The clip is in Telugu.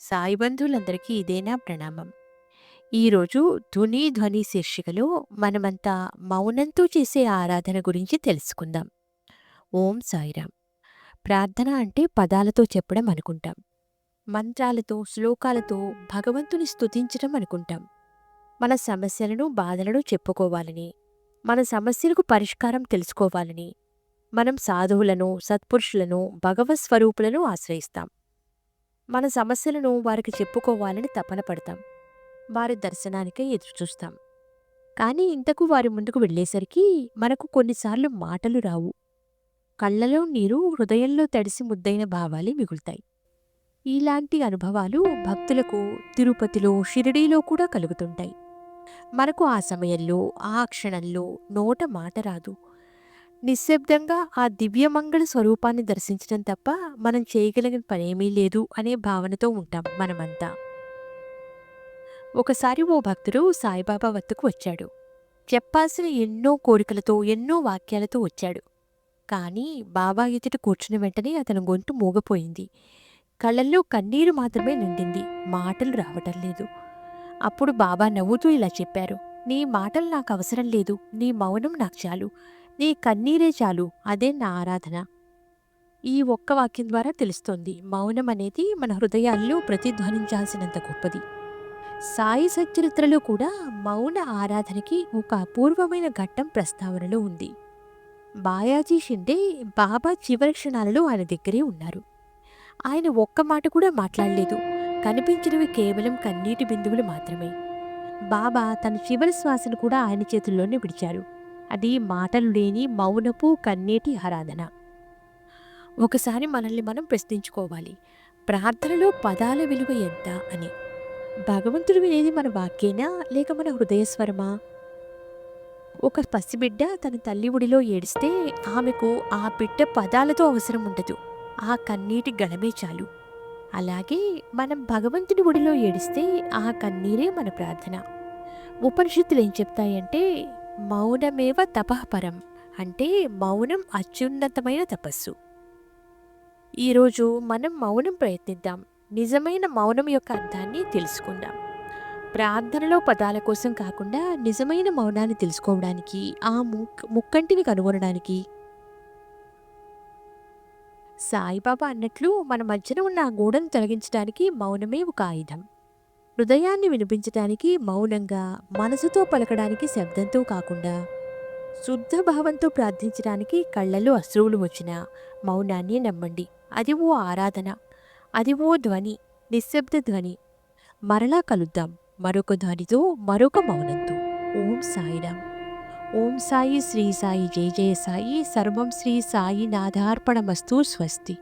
సాయి బంధువులందరికీ ఇదేనా ప్రణామం. ఈరోజు ధుని ధ్వని శీర్షికలో మనమంతా మౌనంతో చేసే ఆరాధన గురించి తెలుసుకుందాం. ఓం సాయిరామ్ ప్రార్థన అంటే పదాలతో చెప్పడం అనుకుంటాం. మంత్రాలతో, శ్లోకాలతో భగవంతుని స్తుతించడం అనుకుంటాం. మన సమస్యలను, బాధలను చెప్పుకోవాలని, మన సమస్యలకు పరిష్కారం తెలుసుకోవాలని, మనం సాధువులను, సత్పురుషులను, భగవత్ స్వరూపులను ఆశ్రయిస్తాం. మన సమస్యలను వారికి చెప్పుకోవాలని తపన పడతాం. వారి దర్శనానికే ఎదురుచూస్తాం. కానీ ఇంతకు వారి ముందుకు వెళ్ళేసరికి మనకు కొన్నిసార్లు మాటలు రావు. కళ్ళలో నీరు, హృదయంలో తడిసి ముద్దైన భావాలే మిగులుతాయి. ఇలాంటి అనుభవాలు భక్తులకు తిరుపతిలో, షిరిడీలో కూడా కలుగుతుంటాయి. మనకు ఆ సమయంలో, ఆ క్షణంలో నోట మాట రాదు. నిశ్శబ్దంగా ఆ దివ్యమంగళ స్వరూపాన్ని దర్శించడం తప్ప మనం చేయగలిగిన పనేమీ లేదు అనే భావనతో ఉంటాం మనమంతా. ఒకసారి ఓ భక్తుడు సాయిబాబా వద్దకు వచ్చాడు. చెప్పాల్సిన ఎన్నో కోరికలతో, ఎన్నో వాక్యాలతో వచ్చాడు. కానీ బాబా ఎదుట కూర్చున్న వెంటనే అతని గొంతు మూగపోయింది. కళ్ళల్లో కన్నీరు మాత్రమే నిండింది. మాటలు రావటం లేదు. అప్పుడు బాబా నవ్వుతూ ఇలా చెప్పారు. నీ మాటలు నాకు అవసరం లేదు. నీ మౌనం నాకు చాలు. నీ కన్నీరే చాలు. అదే నా ఆరాధన. ఈ ఒక్క వాక్యం ద్వారా తెలుస్తోంది మౌనం అనేది మన హృదయాల్లో ప్రతిధ్వనించాల్సినంత గొప్పది. సాయి సచ్చరిత్రలో కూడా మౌన ఆరాధనకి ఒక అపూర్వమైన ఘట్టం ప్రస్తావనలో ఉంది. బాయాజీ షిండే బాబా చివరి క్షణాలలో ఆయన దగ్గరే ఉన్నారు. ఆయన ఒక్క మాట కూడా మాట్లాడలేదు. కనిపించినవి కేవలం కన్నీటి బిందువులు మాత్రమే. బాబా తన చివరి శ్వాసను కూడా ఆయన చేతుల్లోనే విడిచారు. అది మాటలు లేని మౌనపు కన్నీటి ఆరాధన. ఒకసారి మనల్ని మనం ప్రశ్నించుకోవాలి. ప్రార్థనలో పదాల విలువ ఎంత అని. భగవంతుడు వినేది మన వాక్యేనా లేక మన హృదయస్వరమా? ఒక పసిబిడ్డ తన తల్లి ఒడిలో ఏడిస్తే ఆమెకు ఆ బిడ్డ పదాలతో అవసరం ఉండదు. ఆ కన్నీటి గళమే చాలు. అలాగే మనం భగవంతుని ఒడిలో ఏడిస్తే ఆ కన్నీరే మన ప్రార్థన. ఉపనిషత్తులు ఏం చెప్తాయంటే మౌనమేవ తపఃపరం అంటే మౌనం అత్యున్నతమైన తపస్సు. ఈరోజు మనం మౌనం ప్రయత్నిద్దాం. నిజమైన మౌనం యొక్క అర్థాన్ని తెలుసుకుందాం. ప్రార్థనలో పదాల కోసం కాకుండా నిజమైన మౌనాన్ని తెలుసుకోవడానికి, ఆ ముక్ ముక్కంటిని కనుగొనడానికి సాయిబాబా అన్నట్లు మన మధ్యన ఉన్న ఆ తొలగించడానికి మౌనమే ఒక ఆయుధం. హృదయాన్ని వినిపించటానికి మౌనంగా, మనసుతో పలకడానికి శబ్దంతో కాకుండా, శుద్ధ భావంతో ప్రార్థించడానికి కళ్ళల్లో అశ్రువులు వచ్చిన మౌనాన్ని నమ్మండి. అది ఓ ఆరాధన. అది ఓ ధ్వని. నిశ్శబ్ద ధ్వని. మరలా కలుద్దాం మరొక ధ్వనితో, మరొక మౌనంతో. ఓం సాయిరాం. ఓం సాయి శ్రీ సాయి జయ జయ సాయి సర్వం శ్రీ సాయి నాథార్పణమస్తు స్వస్తి